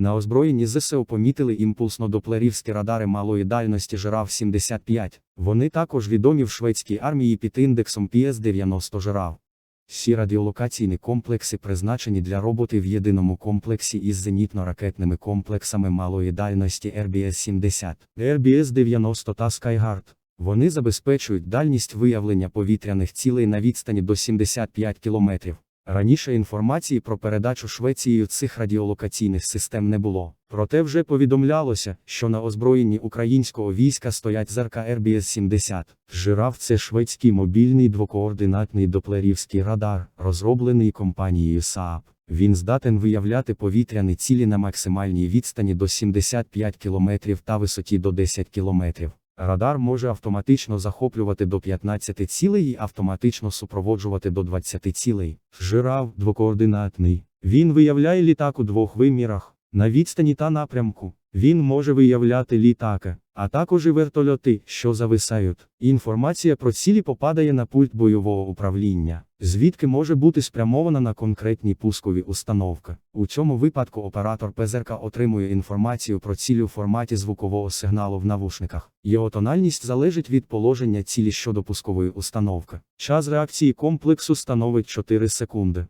На озброєнні ЗСУ помітили імпульсно-доплерівські радари малої дальності жираф 75. Вони також відомі в шведській армії під індексом PS-90 жираф. Всі радіолокаційні комплекси призначені для роботи в єдиному комплексі із зенітно-ракетними комплексами малої дальності RBS-70, RBS-90 та Skyguard. Вони забезпечують дальність виявлення повітряних цілей на відстані до 75 км. Раніше інформації про передачу Швецією цих радіолокаційних систем не було. Проте вже повідомлялося, що на озброєнні українського війська стоять ЗРК RBS-70. Жираф це шведський мобільний двокоординатний доплерівський радар, розроблений компанією Saab. Він здатен виявляти повітряні цілі на максимальній відстані до 75 км та висоті до 10 км. Радар може автоматично захоплювати до 15 цілей і автоматично супроводжувати до 20 цілей. Жирав двокоординатний. Він виявляє літак у двох вимірах. На відстані та напрямку. Він може виявляти літаки, а також і вертольоти, що зависають. Інформація про цілі попадає на пульт бойового управління, звідки може бути спрямована на конкретні пускові установки. У цьому випадку оператор ПЗРК отримує інформацію про цілі у форматі звукового сигналу в навушниках. Його тональність залежить від положення цілі щодо пускової установки. Час реакції комплексу становить 4 секунди.